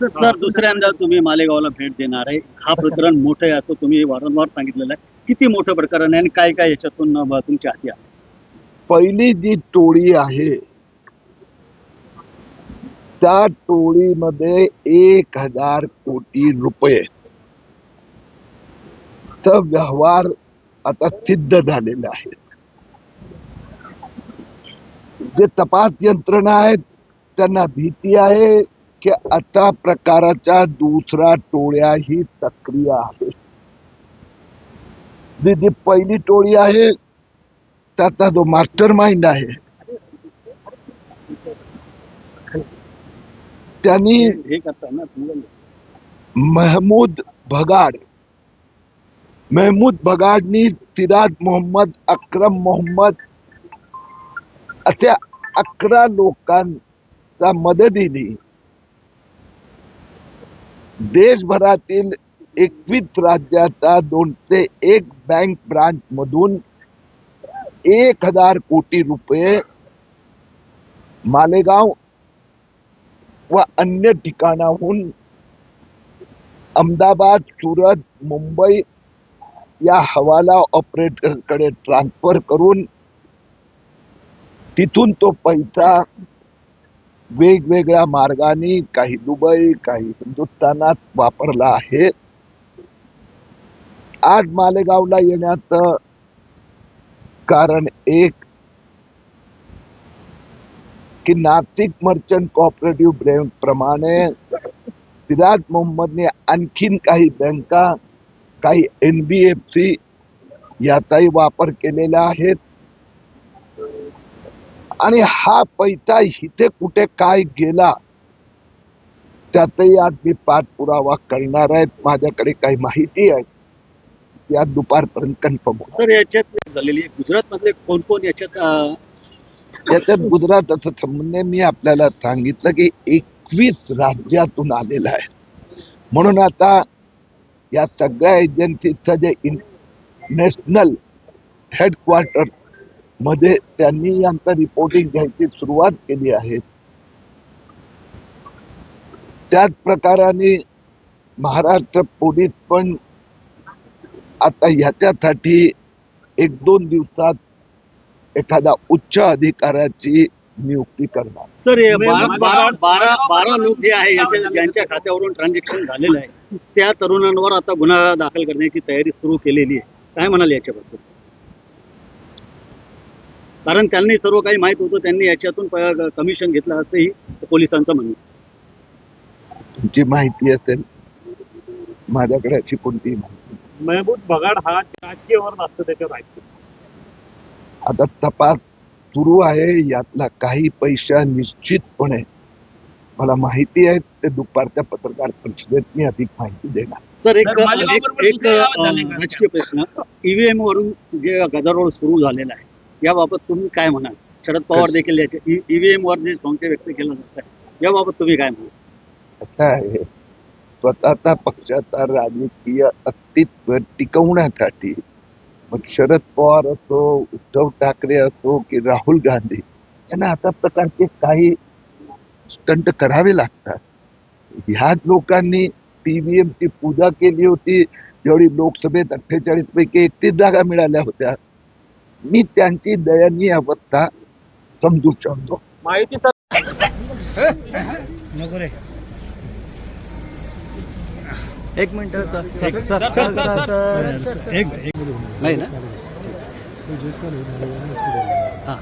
Sir दुसऱ्यांदा तुम्ही मालेगावला भेट देणार आहे. हा प्रकरण मोठं आहे असं तुम्ही वारंवार सांगितलेलं आहे. किती मोठं प्रकरण आहे आणि काय काय याच्यातून तुमच्या हाती आहे? पहिली जी टोळी आहे त्या टोळीमध्ये एक हजार कोटी रुपये व्यवहार आता सिद्ध झालेला आहे. जे तपास यंत्रणा आहेत त्यांना भीती आहे की आता प्रकाराच्या दुसरा टोळ्याही सक्रिय आहेत जी जी पहिली टोळी आहे त्याचा जो मास्टर माइंड आहे त्यांनी हे महमूद भगाड महमूद भगाडनी सिराज मोहम्मद अक्रम मोहम्मद अशा अकरा लोकांच्या मदतीने देशभरातील एकवीस राज्याचा दोनशे एक बँक ब्रांच मधून एक हजार कोटी रुपये मालेगाव व अन्य ठिकाणाहून अहमदाबाद सुरत मुंबई या हवाला ऑपरेटरकडे ट्रान्सफर करून तिथून तो पैसा वेगवेगळ्या मार्गाने काही दुबई काही हिंदुस्थानात वापरला आहे. आज मालेगावला येण्याचं कारण एक की नाशिक मर्चंट कॉपरेटिव्ह बँक प्रमाणे सिराज मोहम्मदने आणखीन काही बँका काही एन बी एफ सी याचाही वापर केलेला आहे. आणि हा पैसा इथे कुठे काय गेला? त्याचाही आज मी पाठपुरावा करणार आहेत माझ्याकडे काही माहिती आहे. आज दुपारपर्यंत कन्फर्म सर याच्यात झालेली गुजरात मधले कोण कोण याच्यात याच्यात गुजराताचा संबंध. मी आपल्याला सांगितलं की एकवीस राज्यातून आलेला आहे. म्हणून आता या सगळ्या एजन्सीचं जे नॅशनल हेडक्वार्टर मध्ये त्यांनी यांचं रिपोर्टिंग घ्यायची सुरुवात केली आहे. त्याच प्रकाराने महाराष्ट्र पोलीस पण आता ह्याच्यासाठी एक दोन दिवसात एखादा उच्च अधिकाऱ्याची नियुक्ती करणार. सर हे बारा लोक जे आहे याच्या ज्यांच्या खात्यावरून ट्रान्झॅक्शन झालेलं आहे त्या तरुणांवर आता गुन्हा दाखल करण्याची तयारी सुरू केलेली आहे. काय म्हणाल याच्याबद्दल? कारण त्यांनी सर्व काही माहीत होतं त्यांनी याच्यातून कमिशन घेतलं असंही पोलिसांचं म्हणणं आहे. तुमची माहिती असेल माझ्याकडे अशी कोणतीही माहिती बगाड हा राजकीय वर्ग असतो त्याच्यावर आता तपास सुरू आहे यातला काही पैसा निश्चितपणे मला माहिती आहे ते दुपारच्या पत्रकार परिषदेत मी अधिक माहिती देणार सर एक एक? राजकीय प्रश्न ईव्हीएम वरून जे गदारोळ सुरू झालेला आहे याबाबत तुम्ही काय म्हणाल? शरद पवार देखील याच्या ईव्हीएम वर जे संशय व्यक्त केला जात आहे याबाबत तुम्ही काय म्हणाल? आता स्वतःचा पक्षाचा राजकीय अस्तित्व टिकवण्यासाठी मग शरद पवार असो उद्धव ठाकरे असो की राहुल गांधी यांना आता प्रकारचे काही स्टंट करावे लागतात. ह्याच लोकांनी टीव्हीएम ची पूजा केली होती जेवढी लोकसभेत अठ्ठेचाळीस पैकी एकतीस जागा मिळाल्या होत्या. मी त्यांची दयनीय अवस्था समजू शकतो माहिती सर एक minute sir sir sir sir एक एक नाही ना हां